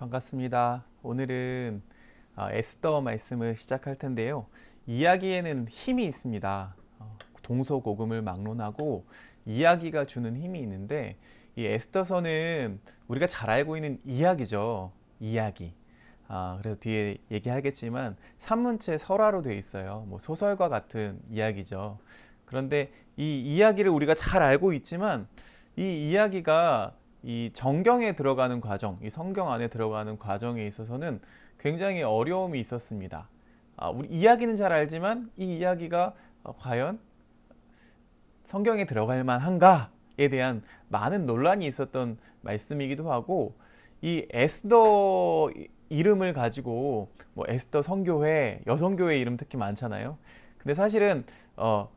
반갑습니다. 오늘은 어, 에스더 말씀을 시작할 텐데요. 이야기에는 힘이 있습니다. 어, 동서고금을 막론하고 이야기가 주는 힘이 있는데 이 에스더서는 우리가 잘 알고 있는 이야기죠. 이야기. 아, 그래서 뒤에 얘기하겠지만 산문체 설화로 되어 있어요. 뭐 소설과 같은 이야기죠. 그런데 이 이야기를 우리가 잘 알고 있지만 이 이야기가 이 정경에 들어가는 과정, 이 성경 안에 들어가는 과정에 있어서는 굉장히 어려움이 있었습니다. 아, 우리 이야기는 잘 알지만 이 이야기가 어, 과연 성경에 들어갈 만한가에 대한 많은 논란이 있었던 말씀이기도 하고 이 에스더 이름을 가지고 뭐 에스더 성교회, 여성교회 이름 특히 많잖아요. 근데 사실은 어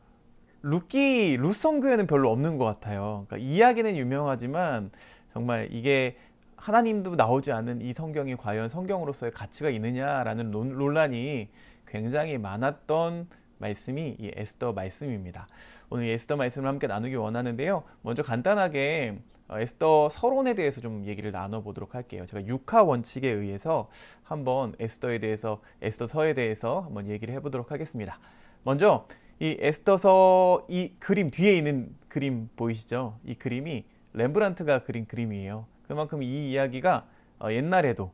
루키 루성교회는 별로 없는 것 같아요. 그러니까 이야기는 유명하지만 정말 이게 하나님도 나오지 않는 이 성경이 과연 성경으로서의 가치가 있느냐라는 논란이 굉장히 많았던 말씀이 이 에스더 말씀입니다. 오늘 이 에스더 말씀을 함께 나누기 원하는데요. 먼저 간단하게 어, 에스더 서론에 대해서 좀 얘기를 나눠보도록 할게요. 제가 육하 원칙에 의해서 한번 에스더에 대해서 에스더서에 대해서 한번 얘기를 해보도록 하겠습니다. 먼저 이 에스더서 이 그림 뒤에 있는 그림 보이시죠? 이 그림이 렘브란트가 그린 그림이에요. 그만큼 이 이야기가 어, 옛날에도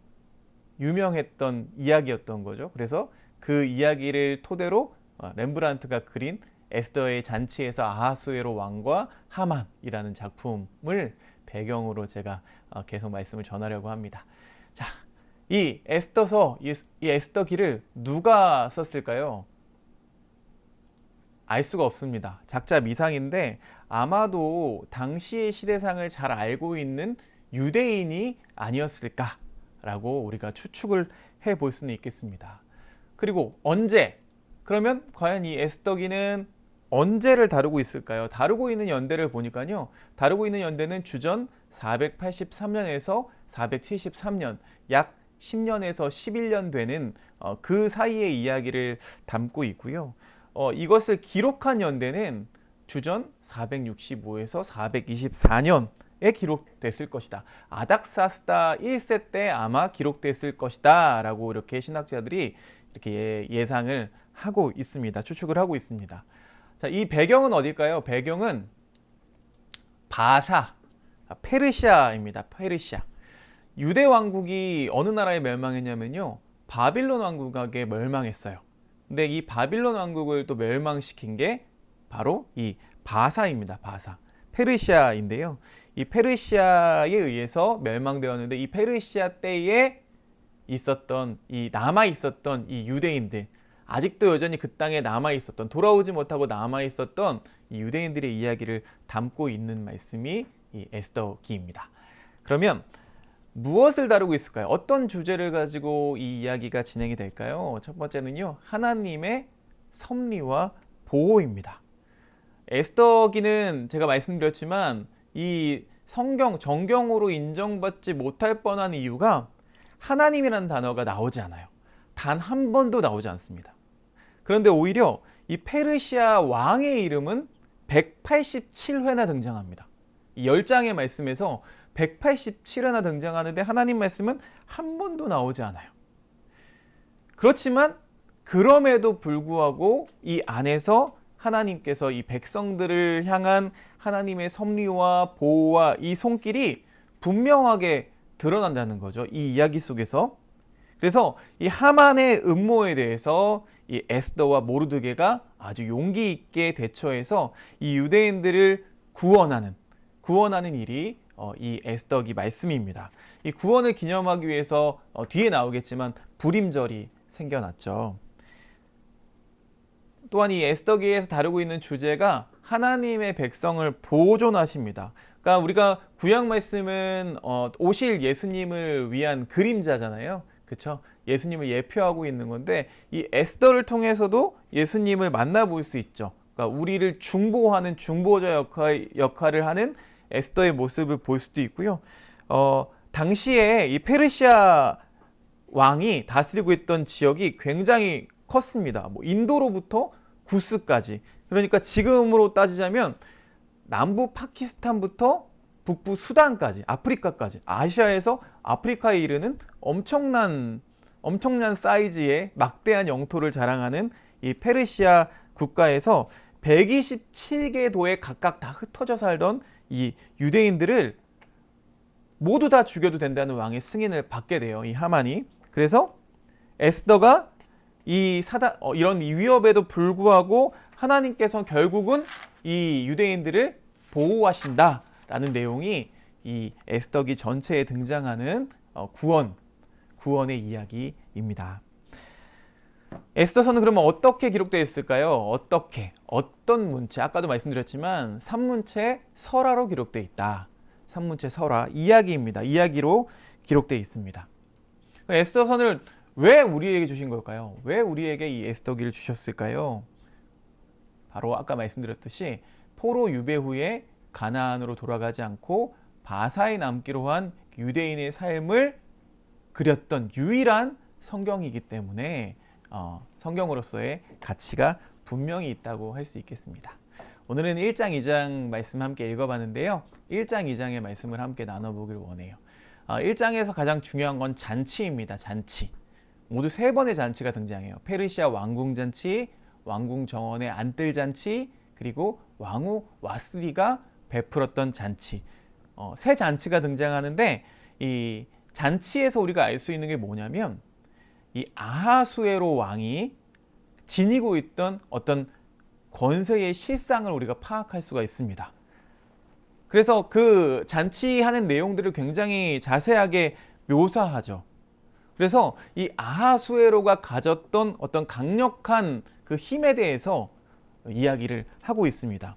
유명했던 이야기였던 거죠. 그래서 그 이야기를 토대로 어, 렘브란트가 그린 에스더의 잔치에서 아하수에로 왕과 하만이라는 작품을 배경으로 제가 어, 계속 말씀을 전하려고 합니다. 자, 이 에스더서, 이 에스더 기를 누가 썼을까요? 알 수가 없습니다. 작자 미상인데 아마도 당시의 시대상을 잘 알고 있는 유대인이 아니었을까라고 우리가 추측을 해 볼 수는 있겠습니다. 그리고 언제? 그러면 과연 이 에스더기는 언제를 다루고 있을까요? 다루고 있는 연대를 보니까요. 다루고 있는 연대는 주전 483년에서 473년, 약 10년에서 11년 되는 어, 그 사이의 이야기를 담고 있고요. 어, 이것을 기록한 연대는 주전 465에서 424년에 기록됐을 것이다. 아닥사스다 1세 때 아마 기록됐을 것이다. 라고 이렇게 신학자들이 이렇게 예, 예상을 하고 있습니다. 추측을 하고 있습니다. 자, 이 배경은 어딜까요? 배경은 바사, 페르시아입니다. 페르시아. 유대 왕국이 어느 나라에 멸망했냐면요. 바빌론 왕국에게 멸망했어요. 근데 이 바빌론 왕국을 또 멸망시킨 게 바로 이 바사입니다. 바사. 페르시아인데요. 이 페르시아에 의해서 멸망되었는데 이 페르시아 때에 있었던 이 남아 있었던 이 유대인들 아직도 여전히 그 땅에 남아 있었던 돌아오지 못하고 남아 있었던 이 유대인들의 이야기를 담고 있는 말씀이 이 에스더기입니다. 그러면 무엇을 다루고 있을까요? 어떤 주제를 가지고 이 이야기가 진행이 될까요? 첫 번째는요, 하나님의 섭리와 보호입니다. 에스더기는 제가 말씀드렸지만 이 성경 정경으로 인정받지 못할 뻔한 이유가 하나님이라는 단어가 나오지 않아요. 단 한 번도 나오지 않습니다. 그런데 오히려 이 페르시아 왕의 이름은 187회나 등장합니다. 이 10장의 말씀에서 187회나 등장하는데 하나님 말씀은 한 번도 나오지 않아요. 그렇지만 그럼에도 불구하고 이 안에서 하나님께서 이 백성들을 향한 하나님의 섭리와 보호와 이 손길이 분명하게 드러난다는 거죠. 이 이야기 속에서. 그래서 이 하만의 음모에 대해서 이 에스더와 모르드게가 아주 용기 있게 대처해서 이 유대인들을 구원하는 구원하는 일이 어, 이 에스더기 말씀입니다. 이 구원을 기념하기 위해서 어, 뒤에 나오겠지만 불임절이 생겨났죠. 또한 이 에스더기에서 다루고 있는 주제가 하나님의 백성을 보존하십니다. 그러니까 우리가 구약 말씀은 어, 오실 예수님을 위한 그림자잖아요. 그렇죠? 예수님을 예표하고 있는 건데 이 에스더를 통해서도 예수님을 만나볼 수 있죠. 그러니까 우리를 중보하는 중보자 역할, 역할을 하는 에스더의 모습을 볼 수도 있고요. 어, 당시에 이 페르시아 왕이 다스리고 있던 지역이 굉장히 컸습니다. 뭐 인도로부터 구스까지. 그러니까 지금으로 따지자면 남부 파키스탄부터 북부 수단까지 아프리카까지 아시아에서 아프리카에 이르는 엄청난 엄청난 사이즈의 막대한 영토를 자랑하는 이 페르시아 국가에서 127개 도에 각각 다 흩어져 살던 이 유대인들을 모두 다 죽여도 된다는 왕의 승인을 받게 돼요. 이 하만이. 그래서 에스더가 이 사단 어, 이런 위협에도 불구하고 하나님께서 결국은 이 유대인들을 보호하신다라는 내용이 이 에스더기 전체에 등장하는 어, 구원 구원의 이야기입니다. 에스더서는 그러면 어떻게 기록되어 있을까요? 어떻게 어떤 문체 아까도 말씀드렸지만 산문체 설화로 기록되어 있다. 산문체 설화 이야기입니다. 이야기로 기록되어 있습니다. 에스더선을 왜 우리에게 주신 걸까요? 왜 우리에게 이 에스더기를 주셨을까요? 바로 아까 말씀드렸듯이 포로 유배 후에 가나안으로 돌아가지 않고 바사에 남기로 한 유대인의 삶을 그렸던 유일한 성경이기 때문에 어, 성경으로서의 가치가 분명히 있다고 할 수 있겠습니다. 오늘은 1장, 2장 말씀 함께 읽어봤는데요. 1장, 2장의 말씀을 함께 나눠보길 원해요. 어, 1장에서 가장 중요한 건 잔치입니다. 잔치. 모두 세 번의 잔치가 등장해요. 페르시아 왕궁 잔치, 왕궁 정원의 안뜰 잔치, 그리고 왕후 와스리가 베풀었던 잔치. 어, 세 잔치가 등장하는데 이 잔치에서 우리가 알 수 있는 게 뭐냐면 이 아하수에로 왕이 지니고 있던 어떤 권세의 실상을 우리가 파악할 수가 있습니다. 그래서 그 잔치하는 내용들을 굉장히 자세하게 묘사하죠. 그래서 이 아하수에로가 가졌던 어떤 강력한 그 힘에 대해서 이야기를 하고 있습니다.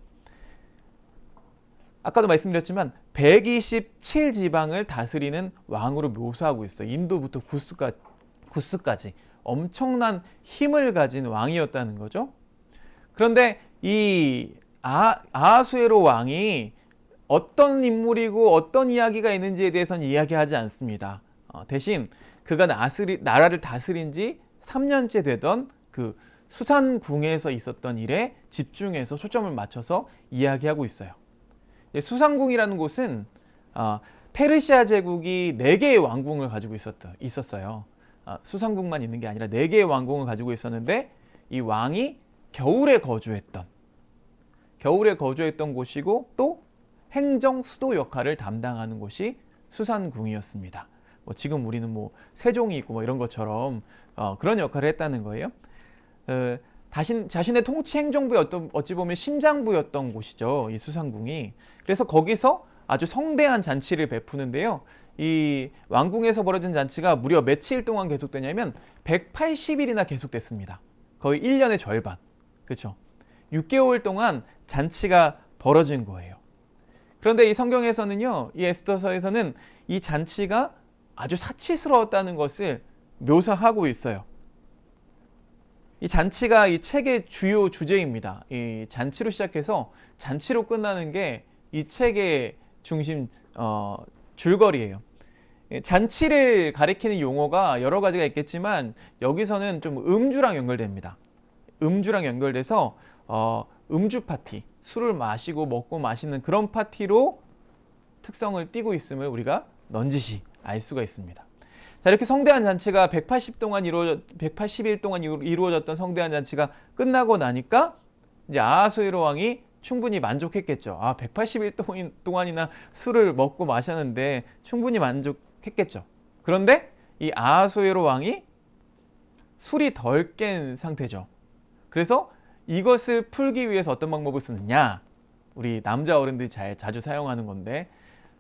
아까도 말씀드렸지만 127 지방을 다스리는 왕으로 묘사하고 있어요. 인도부터 구스까지, 구스까지 엄청난 힘을 가진 왕이었다는 거죠. 그런데 이 아, 아하수에로 왕이 어떤 인물이고 어떤 이야기가 있는지에 대해서는 이야기하지 않습니다. 어, 대신 그가 나스리, 나라를 다스린 지 3년째 되던 그 수산궁에서 있었던 일에 집중해서 초점을 맞춰서 이야기하고 있어요. 수산궁이라는 곳은 어, 페르시아 제국이 네 개의 왕궁을 가지고 있었다, 있었어요. 어, 수산궁만 있는 게 아니라 네 개의 왕궁을 가지고 있었는데 이 왕이 겨울에 거주했던 겨울에 거주했던 곳이고 또 행정 수도 역할을 담당하는 곳이 수산궁이었습니다. 뭐 지금 우리는 뭐 세종이 있고 뭐 이런 것처럼 어, 그런 역할을 했다는 거예요. 어, 다신, 자신의 통치 행정부였던 어찌 보면 심장부였던 곳이죠. 이 수상궁이. 그래서 거기서 아주 성대한 잔치를 베푸는데요. 이 왕궁에서 벌어진 잔치가 무려 며칠 동안 계속되냐면 180일이나 계속됐습니다. 거의 1년의 절반. 그렇죠? 6개월 동안 잔치가 벌어진 거예요. 그런데 이 성경에서는요. 이 에스더서에서는 이 잔치가 아주 사치스러웠다는 것을 묘사하고 있어요. 이 잔치가 이 책의 주요 주제입니다. 이 잔치로 시작해서 잔치로 끝나는 게 이 책의 중심 어, 줄거리예요. 잔치를 가리키는 용어가 여러 가지가 있겠지만 여기서는 좀 음주랑 연결됩니다. 음주랑 연결돼서 어, 음주 파티, 술을 마시고 먹고 마시는 그런 파티로 특성을 띠고 있음을 우리가 넌지시 알 수가 있습니다. 자, 이렇게 성대한 잔치가 180 동안 이루어 180일 동안 이루어졌던 성대한 잔치가 끝나고 나니까 이제 아하수에로 왕이 충분히 만족했겠죠. 아, 180일 동안이나 술을 먹고 마셨는데 충분히 만족했겠죠. 그런데 이 아하수에로 왕이 술이 덜 깬 상태죠. 그래서 이것을 풀기 위해서 어떤 방법을 쓰느냐? 우리 남자 어른들이 잘 자주 사용하는 건데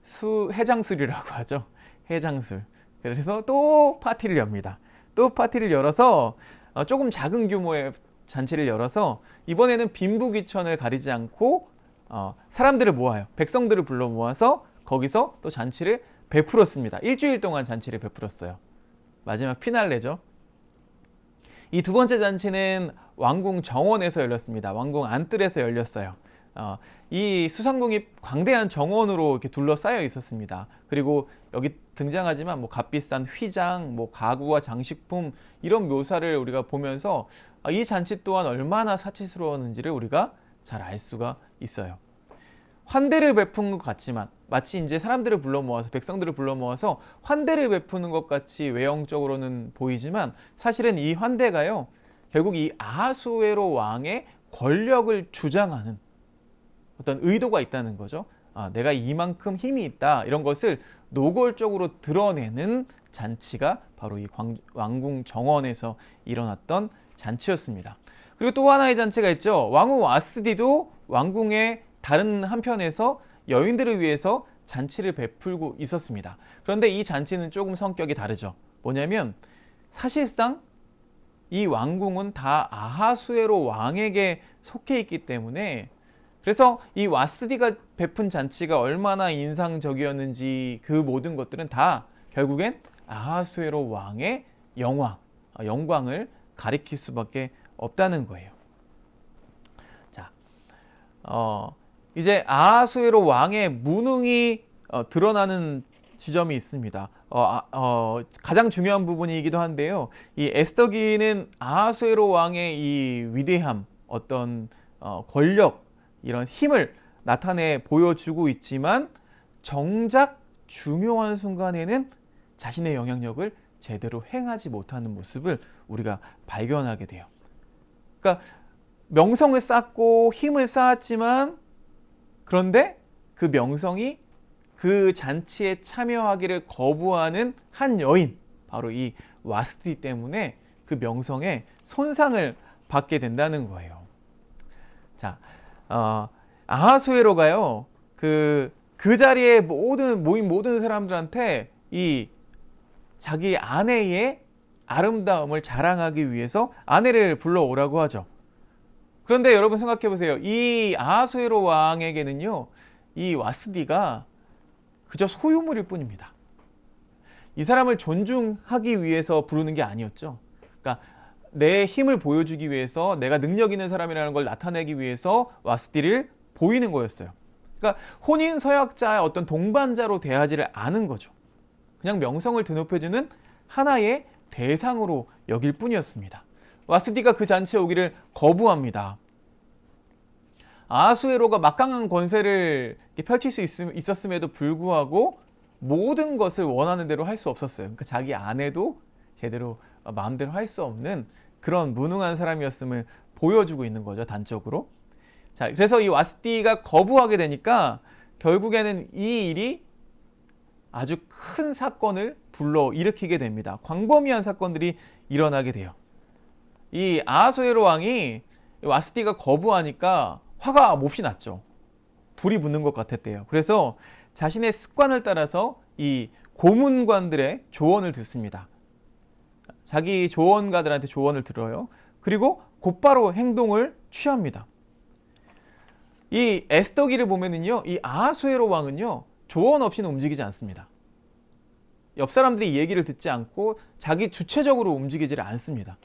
수 해장술이라고 하죠. 해장술. 그래서 또 파티를 엽니다. 또 파티를 열어서 어, 조금 작은 규모의 잔치를 열어서 이번에는 빈부귀천을 가리지 않고 어, 사람들을 모아요. 백성들을 불러 모아서 거기서 또 잔치를 베풀었습니다. 일주일 동안 잔치를 베풀었어요. 마지막 피날레죠. 이 두 번째 잔치는 왕궁 정원에서 열렸습니다. 왕궁 안뜰에서 열렸어요. 어, 이 수상궁이 광대한 정원으로 이렇게 둘러싸여 있었습니다. 그리고 여기 등장하지만 뭐 값비싼 휘장, 뭐 가구와 장식품 이런 묘사를 우리가 보면서 아, 이 잔치 또한 얼마나 사치스러웠는지를 우리가 잘 알 수가 있어요. 환대를 베푼 것 같지만 마치 이제 사람들을 불러 모아서 백성들을 불러 모아서 환대를 베푸는 것 같이 외형적으로는 보이지만 사실은 이 환대가요 결국 이 아하수에로 왕의 권력을 주장하는 어떤 의도가 있다는 거죠. 아, 내가 이만큼 힘이 있다 이런 것을 노골적으로 드러내는 잔치가 바로 이 광- 왕궁 정원에서 일어났던 잔치였습니다. 그리고 또 하나의 잔치가 있죠. 왕후 와스디도 왕궁의 다른 한편에서 여인들을 위해서 잔치를 베풀고 있었습니다. 그런데 이 잔치는 조금 성격이 다르죠. 뭐냐면 사실상 이 왕궁은 다 아하수에로 왕에게 속해 있기 때문에 그래서 이 와스디가 베푼 잔치가 얼마나 인상적이었는지 그 모든 것들은 다 결국엔 아하수에로 왕의 영광, 아, 영광을 가리킬 수밖에 없다는 거예요. 자, 어, 이제 아하수에로 왕의 무능이 어, 드러나는 지점이 있습니다. 어, 아, 어, 가장 중요한 부분이기도 한데요. 이 에스더기는 아하수에로 왕의 이 위대함, 어떤 어, 권력, 이런 힘을 나타내 보여주고 있지만 정작 중요한 순간에는 자신의 영향력을 제대로 행하지 못하는 모습을 우리가 발견하게 돼요. 그러니까 명성을 쌓고 힘을 쌓았지만 그런데 그 명성이 그 잔치에 참여하기를 거부하는 한 여인 바로 이 와스티 때문에 그 명성에 손상을 받게 된다는 거예요. 자, 어, 아하수에로가요. 그, 그 자리에 모든 모인 모든 사람들한테 이 자기 아내의 아름다움을 자랑하기 위해서 아내를 불러오라고 하죠. 그런데 여러분 생각해 보세요. 이 아하수에로 왕에게는요. 이 와스디가 그저 소유물일 뿐입니다. 이 사람을 존중하기 위해서 부르는 게 아니었죠. 그러니까 내 힘을 보여주기 위해서 내가 능력 있는 사람이라는 걸 나타내기 위해서 와스디를 보이는 거였어요. 그러니까 혼인 서약자의 어떤 동반자로 대하지를 않은 거죠. 그냥 명성을 드높여주는 하나의 대상으로 여길 뿐이었습니다. 와스디가 그 잔치에 오기를 거부합니다. 아수에로가 막강한 권세를 펼칠 수 있, 었음에도 불구하고 모든 것을 원하는 대로 할 수 없었어요. 그러니까 자기 아내도 제대로 마음대로 할 수 없는 그런 무능한 사람이었음을 보여주고 있는 거죠, 단적으로. 자, 그래서 이 와스티가 거부하게 되니까 결국에는 이 일이 아주 큰 사건을 불러 일으키게 됩니다. 광범위한 사건들이 일어나게 돼요. 이 아하수에로 왕이 와스티가 거부하니까 화가 몹시 났죠. 불이 붙는 것 같았대요. 그래서 자신의 습관을 따라서 이 고문관들의 조언을 듣습니다. 자기 조언가들한테 조언을 들어요. 그리고 곧바로 행동을 취합니다. 이 에스더기를 보면은요, 이 아하수에로 왕은요, 조언 없이는 움직이지 않습니다. 옆 사람들이 얘기를 듣지 않고 자기 주체적으로 움직이지를 않습니다.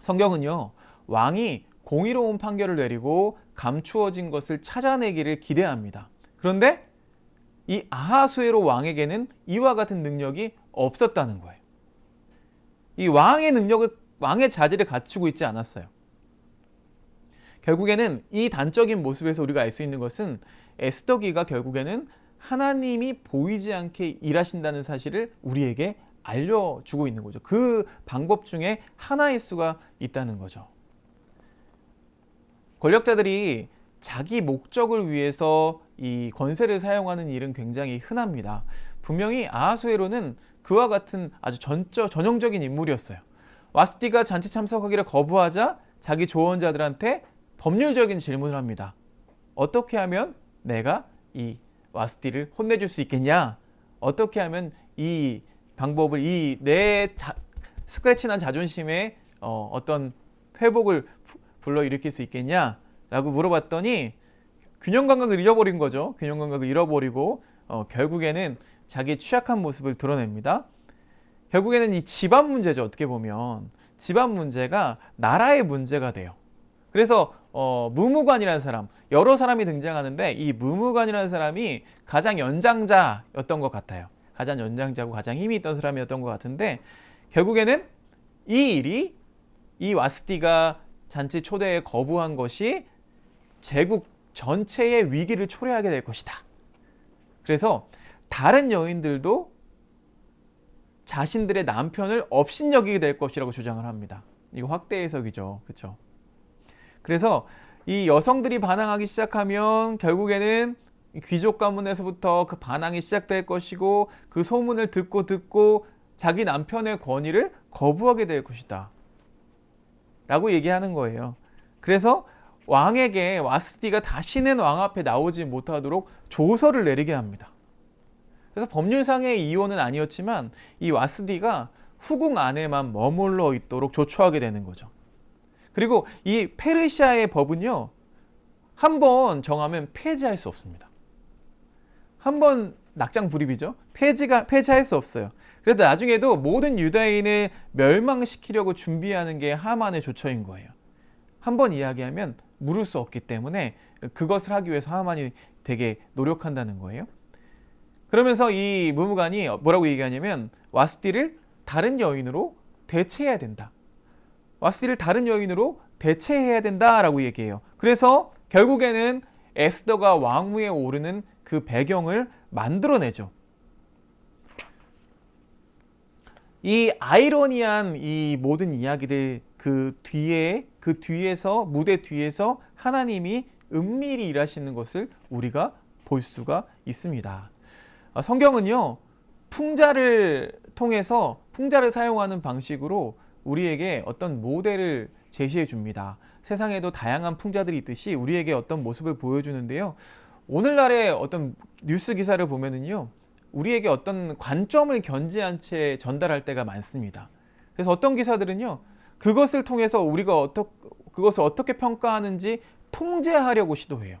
성경은요, 왕이 공의로운 판결을 내리고 감추어진 것을 찾아내기를 기대합니다. 그런데 이 아하수에로 왕에게는 이와 같은 능력이 없었다는 거예요. 이 왕의 능력을 왕의 자질을 갖추고 있지 않았어요. 결국에는 이 단적인 모습에서 우리가 알 수 있는 것은 에스더기가 결국에는 하나님이 보이지 않게 일하신다는 사실을 우리에게 알려주고 있는 거죠. 그 방법 중에 하나일 수가 있다는 거죠. 권력자들이 자기 목적을 위해서 이 권세를 사용하는 일은 굉장히 흔합니다. 분명히 아하수에로는 그와 같은 아주 전적, 전형적인 인물이었어요. 와스티가 잔치 참석하기를 거부하자 자기 조언자들한테 법률적인 질문을 합니다. 어떻게 하면 내가 이 와스티를 혼내줄 수 있겠냐? 어떻게 하면 이 방법을 이 내 스크래치난 자존심에 어, 어떤 회복을 불러 일으킬 수 있겠냐? 라고 물어봤더니 균형 감각을 잃어버린 거죠. 균형 감각을 잃어버리고 어, 결국에는 자기 취약한 모습을 드러냅니다. 결국에는 이 집안 문제죠. 어떻게 보면 집안 문제가 나라의 문제가 돼요. 그래서 어, 무무관이라는 사람 여러 사람이 등장하는데 이 무무관이라는 사람이 가장 연장자였던 것 같아요. 가장 연장자고 가장 힘이 있던 사람이었던 것 같은데 결국에는 이 일이 이 와스티가 잔치 초대에 거부한 것이 제국 전체의 위기를 초래하게 될 것이다. 그래서 다른 여인들도 자신들의 남편을 업신여기게 될 것이라고 주장을 합니다. 이거 확대 해석이죠. 그렇죠? 그래서 이 여성들이 반항하기 시작하면 결국에는 귀족 가문에서부터 그 반항이 시작될 것이고 그 소문을 듣고 듣고 자기 남편의 권위를 거부하게 될 것이다. 라고 얘기하는 거예요. 그래서 왕에게 와스티가 다시는 왕 앞에 나오지 못하도록 조서를 내리게 합니다. 그래서 법률상의 이혼은 아니었지만 이 와스디가 후궁 안에만 머물러 있도록 조처하게 되는 거죠. 그리고 이 페르시아의 법은요, 한 번 정하면 폐지할 수 없습니다. 한 번 낙장 불입이죠. 폐지가 폐지할 수 없어요. 그래서 나중에도 모든 유다인을 멸망시키려고 준비하는 게 하만의 조처인 거예요. 한 번 이야기하면 물을 수 없기 때문에 그것을 하기 위해서 하만이 되게 노력한다는 거예요. 그러면서 이 무무관이 뭐라고 얘기하냐면 와스티를 다른 여인으로 대체해야 된다. 와스티를 다른 여인으로 대체해야 된다라고 얘기해요. 그래서 결국에는 에스더가 왕위에 오르는 그 배경을 만들어내죠. 이 아이러니한 이 모든 이야기들 그 뒤에 그 뒤에서 무대 뒤에서 하나님이 은밀히 일하시는 것을 우리가 볼 수가 있습니다. 아, 성경은요 풍자를 통해서 풍자를 사용하는 방식으로 우리에게 어떤 모델을 제시해 줍니다. 세상에도 다양한 풍자들이 있듯이 우리에게 어떤 모습을 보여주는데요. 오늘날의 어떤 뉴스 기사를 보면은요, 우리에게 어떤 관점을 견지한 채 전달할 때가 많습니다. 그래서 어떤 기사들은요, 그것을 통해서 우리가 어떻게 그것을 어떻게 평가하는지 통제하려고 시도해요.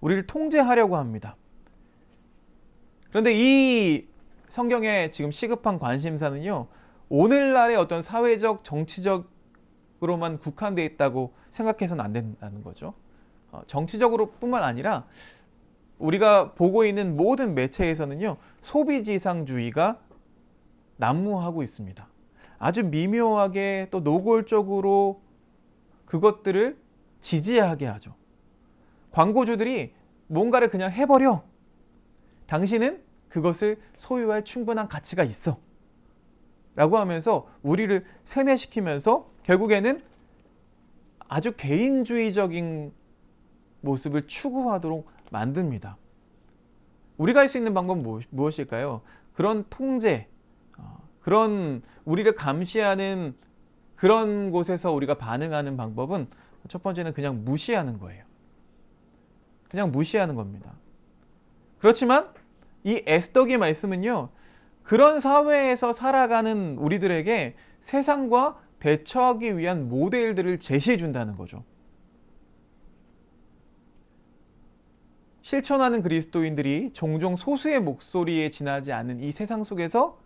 우리를 통제하려고 합니다. 그런데 이 성경에 지금 시급한 관심사는요, 오늘날의 어떤 사회적, 정치적으로만 국한되어 있다고 생각해서는 안 된다는 거죠. 어, 정치적으로 뿐만 아니라 우리가 보고 있는 모든 매체에서는요, 소비지상주의가 난무하고 있습니다. 아주 미묘하게 또 노골적으로 그것들을 지지하게 하죠. 광고주들이 뭔가를 그냥 해버려. 당신은 그것을 소유할 충분한 가치가 있어. 라고 하면서 우리를 세뇌시키면서 결국에는 아주 개인주의적인 모습을 추구하도록 만듭니다. 우리가 할 수 있는 방법은 무엇일까요? 그런 통제, 어, 그런 우리를 감시하는 그런 곳에서 우리가 반응하는 방법은 첫 번째는 그냥 무시하는 거예요. 그냥 무시하는 겁니다. 그렇지만 이 에스더기 말씀은요. 그런 사회에서 살아가는 우리들에게 세상과 대처하기 위한 모델들을 제시해 준다는 거죠. 실천하는 그리스도인들이 종종 소수의 목소리에 지나지 않는 이 세상 속에서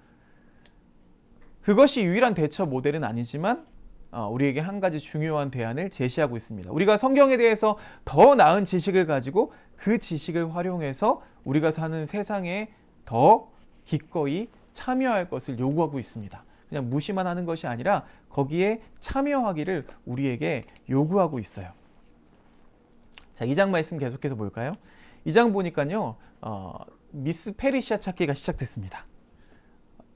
그것이 유일한 대처 모델은 아니지만 어, 우리에게 한 가지 중요한 대안을 제시하고 있습니다. 우리가 성경에 대해서 더 나은 지식을 가지고 그 지식을 활용해서 우리가 사는 세상에 더 기꺼이 참여할 것을 요구하고 있습니다. 그냥 무시만 하는 것이 아니라 거기에 참여하기를 우리에게 요구하고 있어요. 자, 2장 말씀 계속해서 볼까요? 2장 보니까요, 어, 미스 페리시아 찾기가 시작됐습니다.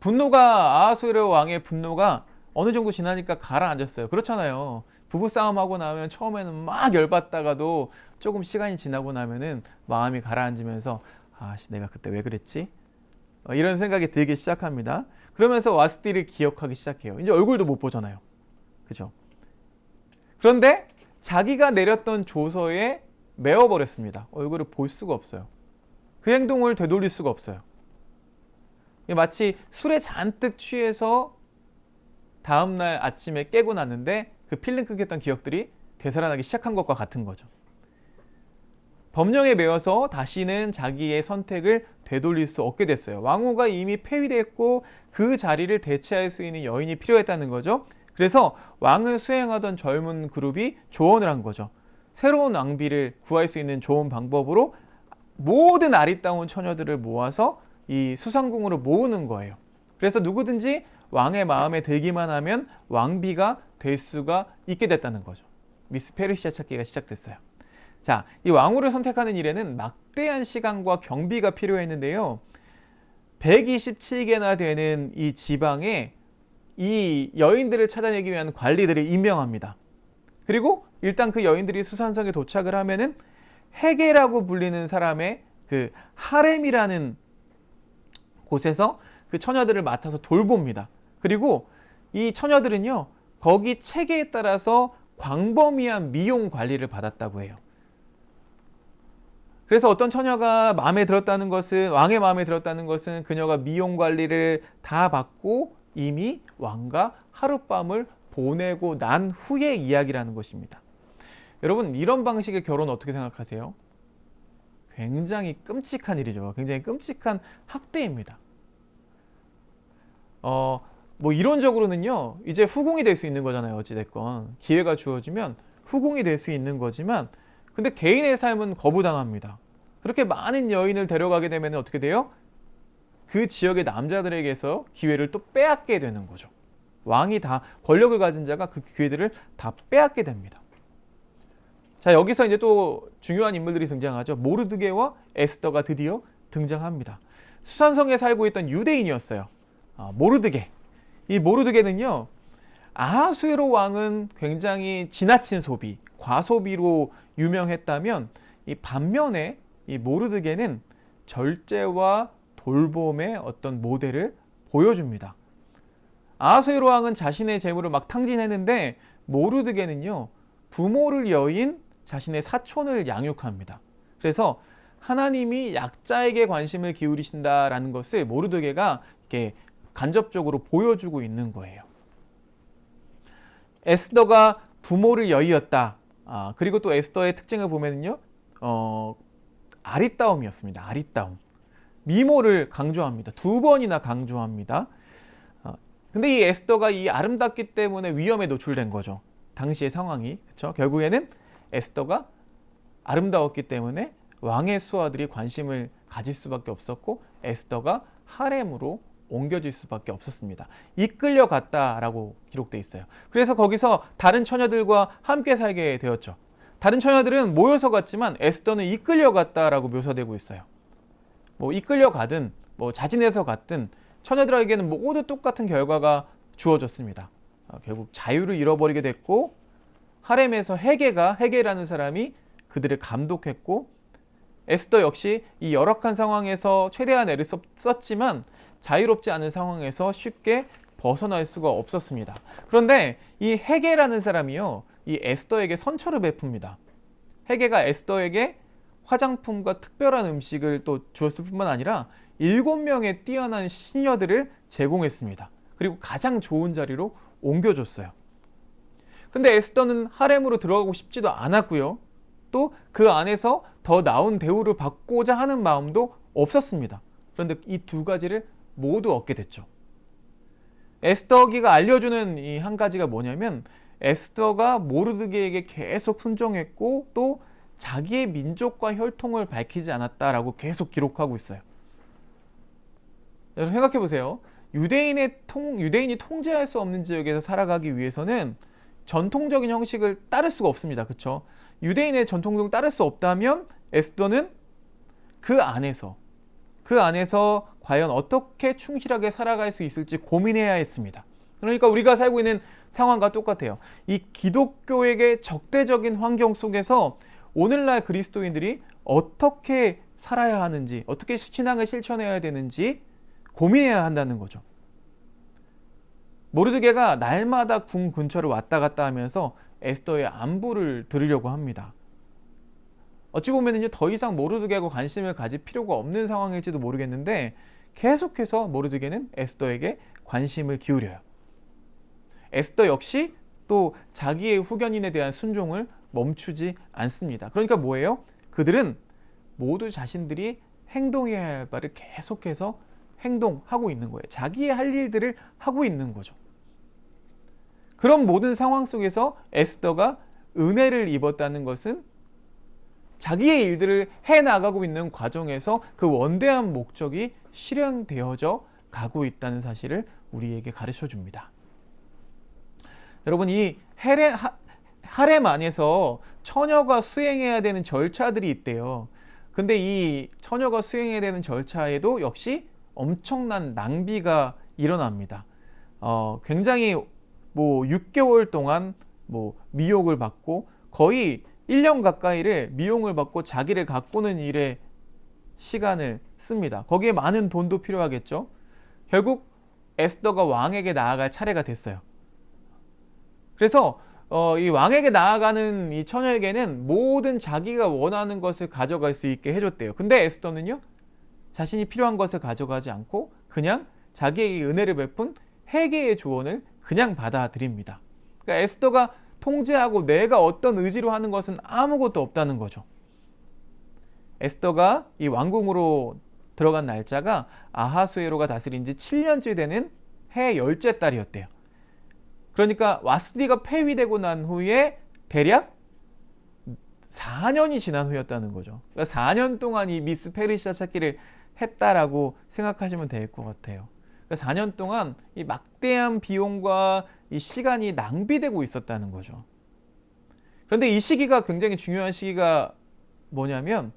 분노가 아하수르 왕의 분노가 어느 정도 지나니까 가라앉았어요. 그렇잖아요. 부부 싸움하고 나면 처음에는 막 열받다가도 조금 시간이 지나고 나면은 마음이 가라앉으면서 아, 내가 그때 왜 그랬지? 어, 이런 생각이 들기 시작합니다. 그러면서 와스티를 기억하기 시작해요. 이제 얼굴도 못 보잖아요. 그죠? 그런데 자기가 내렸던 조서에 메워버렸습니다. 얼굴을 볼 수가 없어요. 그 행동을 되돌릴 수가 없어요. 마치 술에 잔뜩 취해서 다음날 아침에 깨고 났는데 그 필름 끊겼던 기억들이 되살아나기 시작한 것과 같은 거죠. 법령에 매여서 다시는 자기의 선택을 되돌릴 수 없게 됐어요. 왕후가 이미 폐위됐고 그 자리를 대체할 수 있는 여인이 필요했다는 거죠. 그래서 왕을 수행하던 젊은 그룹이 조언을 한 거죠. 새로운 왕비를 구할 수 있는 좋은 방법으로 모든 아리따운 처녀들을 모아서 이 수상궁으로 모으는 거예요. 그래서 누구든지 왕의 마음에 들기만 하면 왕비가 될 수가 있게 됐다는 거죠. 미스 페르시아 찾기가 시작됐어요. 자, 이 왕후를 선택하는 일에는 막대한 시간과 경비가 필요했는데요. 127개나 되는 이 지방에 이 여인들을 찾아내기 위한 관리들을 임명합니다. 그리고 일단 그 여인들이 수산성에 도착을 하면은 헤게라고 불리는 사람의 그 하렘이라는 곳에서 그 처녀들을 맡아서 돌봅니다. 그리고 이 처녀들은요, 거기 체계에 따라서 광범위한 미용 관리를 받았다고 해요. 그래서 어떤 처녀가 마음에 들었다는 것은 왕의 마음에 들었다는 것은 그녀가 미용 관리를 다 받고 이미 왕과 하룻밤을 보내고 난 후의 이야기라는 것입니다. 여러분 이런 방식의 결혼 어떻게 생각하세요? 굉장히 끔찍한 일이죠. 굉장히 끔찍한 학대입니다. 어, 뭐 이론적으로는요, 이제 후궁이 될 수 있는 거잖아요. 어찌됐건. 기회가 주어지면 후궁이 될 수 있는 거지만, 근데 개인의 삶은 거부당합니다. 그렇게 많은 여인을 데려가게 되면 어떻게 돼요? 그 지역의 남자들에게서 기회를 또 빼앗게 되는 거죠. 왕이 다 권력을 가진 자가 그 기회들을 다 빼앗게 됩니다. 자, 여기서 이제 또 중요한 인물들이 등장하죠. 모르드게와 에스더가 드디어 등장합니다. 수산성에 살고 있던 유대인이었어요. 아, 모르드게. 이 모르드게는요. 아하수에로 왕은 굉장히 지나친 소비, 과소비로 유명했다면 이 반면에 이 모르드게는 절제와 돌봄의 어떤 모델을 보여줍니다. 아하수에로 왕은 자신의 재물을 막 탕진했는데 모르드게는요. 부모를 여인 자신의 사촌을 양육합니다. 그래서 하나님이 약자에게 관심을 기울이신다라는 것을 모르드게가 이렇게 간접적으로 보여주고 있는 거예요. 에스더가 부모를 여의었다. 아, 그리고 또 에스더의 특징을 보면요, 어, 아리따움이었습니다. 아리따움. 미모를 강조합니다. 두 번이나 강조합니다. 어, 근데 이 에스더가 이 아름답기 때문에 위험에 노출된 거죠. 당시의 상황이 그렇죠. 결국에는 에스더가 아름다웠기 때문에 왕의 수하들이 관심을 가질 수밖에 없었고 에스더가 하렘으로 옮겨질 수밖에 없었습니다. 이끌려 갔다라고 기록돼 있어요. 그래서 거기서 다른 처녀들과 함께 살게 되었죠. 다른 처녀들은 모여서 갔지만 에스더는 이끌려 갔다라고 묘사되고 있어요. 뭐 이끌려 가든 뭐 자진해서 갔든 처녀들에게는 모두 똑같은 결과가 주어졌습니다. 어, 결국 자유를 잃어버리게 됐고 하렘에서 헤게가 헤게라는 사람이 그들을 감독했고 에스더 역시 이 열악한 상황에서 최대한 애를 썼지만 자유롭지 않은 상황에서 쉽게 벗어날 수가 없었습니다. 그런데 이 헤게라는 사람이요, 이 에스더에게 선처를 베풉니다. 헤게가 에스더에게 화장품과 특별한 음식을 또 주었을 뿐만 아니라 일곱 명의 뛰어난 시녀들을 제공했습니다. 그리고 가장 좋은 자리로 옮겨줬어요. 근데 에스더는 하렘으로 들어가고 싶지도 않았고요. 또 그 안에서 더 나은 대우를 받고자 하는 마음도 없었습니다. 그런데 이 두 가지를 모두 얻게 됐죠. 에스더기가 알려주는 이 한 가지가 뭐냐면 에스더가 모르드게에게 계속 순종했고 또 자기의 민족과 혈통을 밝히지 않았다라고 계속 기록하고 있어요. 여러분 생각해 보세요. 유대인의 통 유대인이 통제할 수 없는 지역에서 살아가기 위해서는 전통적인 형식을 따를 수가 없습니다. 그렇죠? 유대인의 전통을 따를 수 없다면 에스더는 그 안에서 그 안에서 과연 어떻게 충실하게 살아갈 수 있을지 고민해야 했습니다. 그러니까 우리가 살고 있는 상황과 똑같아요. 이 기독교에게 적대적인 환경 속에서 오늘날 그리스도인들이 어떻게 살아야 하는지, 어떻게 신앙을 실천해야 되는지 고민해야 한다는 거죠. 모르드게가 날마다 궁 근처를 왔다 갔다 하면서 에스더의 안부를 들으려고 합니다. 어찌 보면은요 더 이상 모르드게하고 관심을 가질 필요가 없는 상황일지도 모르겠는데 계속해서 모르드게는 에스더에게 관심을 기울여요. 에스더 역시 또 자기의 후견인에 대한 순종을 멈추지 않습니다. 그러니까 뭐예요? 그들은 모두 자신들이 행동해야 할 바를 계속해서 행동하고 있는 거예요. 자기의 할 일들을 하고 있는 거죠. 그런 모든 상황 속에서 에스더가 은혜를 입었다는 것은 자기의 일들을 해 나가고 있는 과정에서 그 원대한 목적이 실현되어져 가고 있다는 사실을 우리에게 가르쳐 줍니다. 여러분 이 하, 하렘 안에서 처녀가 수행해야 되는 절차들이 있대요. 근데 이 처녀가 수행해야 되는 절차에도 역시 엄청난 낭비가 일어납니다. 어, 굉장히 뭐 6개월 동안 뭐 미혹을 받고 거의 1년 가까이를 미용을 받고 자기를 가꾸는 일에 시간을 씁니다. 거기에 많은 돈도 필요하겠죠. 결국 에스더가 왕에게 나아갈 차례가 됐어요. 그래서 어, 이 왕에게 나아가는 이 처녀에게는 모든 자기가 원하는 것을 가져갈 수 있게 해줬대요. 근데 에스더는요, 자신이 필요한 것을 가져가지 않고 그냥 자기에게 은혜를 베푼 회개의 조언을 그냥 받아들입니다. 그러니까 에스더가 통제하고 내가 어떤 의지로 하는 것은 아무것도 없다는 거죠. 에스더가 이 왕궁으로 들어간 날짜가 아하수에로가 다스린 지 7년째 되는 해 열째 달이었대요. 그러니까 와스디가 폐위되고 난 후에 대략 4년이 지난 후였다는 거죠. 그러니까 4년 동안 이 미스 페르시아 찾기를 했다라고 생각하시면 될 것 같아요. 그러니까 4년 동안 이 막대한 비용과 이 시간이 낭비되고 있었다는 거죠. 그런데 이 시기가 굉장히 중요한 시기가 뭐냐면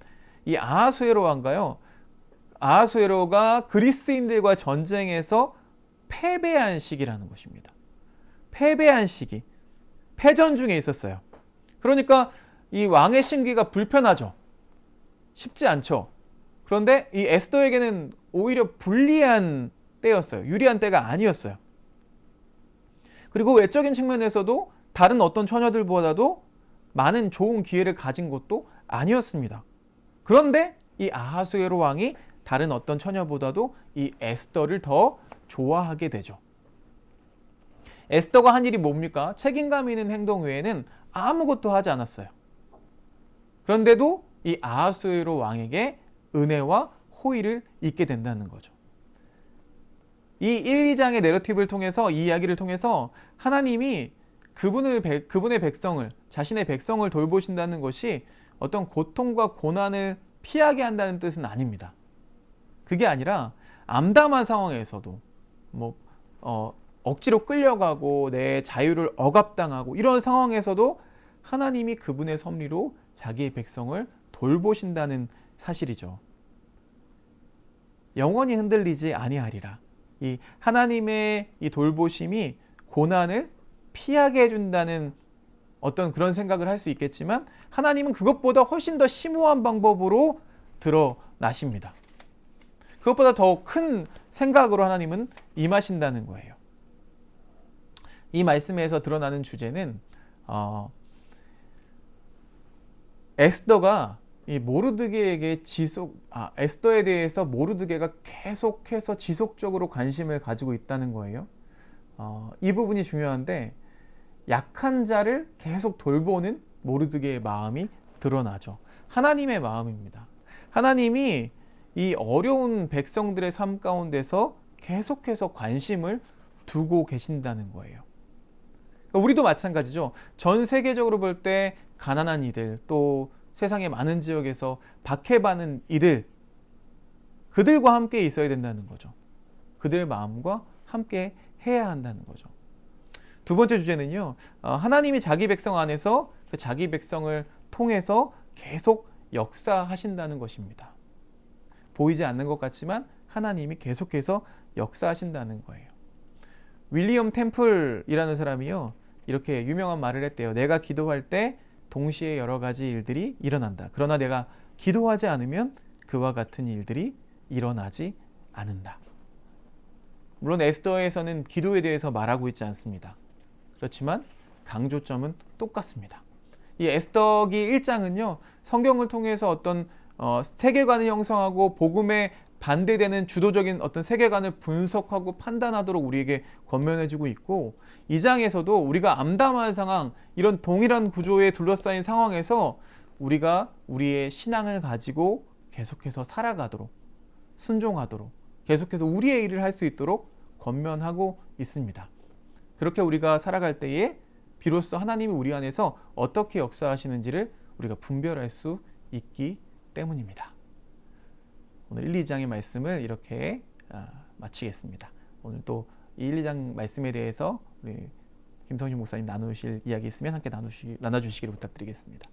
이 아하수에로 왕가요. 아하수에로가 그리스인들과 전쟁에서 패배한 시기라는 것입니다. 패배한 시기, 패전 중에 있었어요. 그러니까 이 왕의 심기가 불편하죠. 쉽지 않죠. 그런데 이 에스더에게는 오히려 불리한 때였어요. 유리한 때가 아니었어요. 그리고 외적인 측면에서도 다른 어떤 처녀들보다도 많은 좋은 기회를 가진 것도 아니었습니다. 그런데 이 아하수에로 왕이 다른 어떤 처녀보다도 이 에스더를 더 좋아하게 되죠. 에스더가 한 일이 뭡니까? 책임감 있는 행동 외에는 아무것도 하지 않았어요. 그런데도 이 아하수에로 왕에게 은혜와 호의를 잊게 된다는 거죠. 이 1, 2장의 내러티브를 통해서 이 이야기를 통해서 하나님이 그분을 그분의 백성을 자신의 백성을 돌보신다는 것이 어떤 고통과 고난을 피하게 한다는 뜻은 아닙니다. 그게 아니라 암담한 상황에서도 뭐 어, 억지로 끌려가고 내 자유를 억압당하고 이런 상황에서도 하나님이 그분의 섭리로 자기의 백성을 돌보신다는 사실이죠. 영원히 흔들리지 아니하리라. 이 하나님의 이 돌보심이 고난을 피하게 해준다는 어떤 그런 생각을 할 수 있겠지만 하나님은 그것보다 훨씬 더 심오한 방법으로 드러나십니다. 그것보다 더 큰 생각으로 하나님은 임하신다는 거예요. 이 말씀에서 드러나는 주제는 어, 에스더가 이 모르드게에게 지속 아 에스더에 대해서 모르드게가 계속해서 지속적으로 관심을 가지고 있다는 거예요. 어, 이 부분이 중요한데 약한 자를 계속 돌보는 모르드게의 마음이 드러나죠. 하나님의 마음입니다. 하나님이 이 어려운 백성들의 삶 가운데서 계속해서 관심을 두고 계신다는 거예요. 그러니까 우리도 마찬가지죠. 전 세계적으로 볼 때 가난한 이들 또 세상의 많은 지역에서 박해받는 이들 그들과 함께 있어야 된다는 거죠. 그들 마음과 함께 해야 한다는 거죠. 두 번째 주제는요. 어, 하나님이 자기 백성 안에서 그 자기 백성을 통해서 계속 역사하신다는 것입니다. 보이지 않는 것 같지만 하나님이 계속해서 역사하신다는 거예요. 윌리엄 템플이라는 사람이요. 이렇게 유명한 말을 했대요. 내가 기도할 때 동시에 여러 가지 일들이 일어난다. 그러나 내가 기도하지 않으면 그와 같은 일들이 일어나지 않는다. 물론 에스더에서는 기도에 대해서 말하고 있지 않습니다. 그렇지만 강조점은 똑같습니다. 이 에스더기 1장은요. 성경을 통해서 어떤 어, 세계관을 형성하고 복음에 반대되는 주도적인 어떤 세계관을 분석하고 판단하도록 우리에게 권면해주고 있고 이 장에서도 우리가 암담한 상황 이런 동일한 구조에 둘러싸인 상황에서 우리가 우리의 신앙을 가지고 계속해서 살아가도록 순종하도록 계속해서 우리의 일을 할 수 있도록 권면하고 있습니다. 그렇게 우리가 살아갈 때에 비로소 하나님이 우리 안에서 어떻게 역사하시는지를 우리가 분별할 수 있기 때문입니다. 오늘 1, 2장의 말씀을 이렇게 아, 마치겠습니다. 오늘 또 1, 2장 말씀에 대해서 우리 김성준 목사님 나누실 이야기 있으면 함께 나누시, 나눠주시기를 부탁드리겠습니다.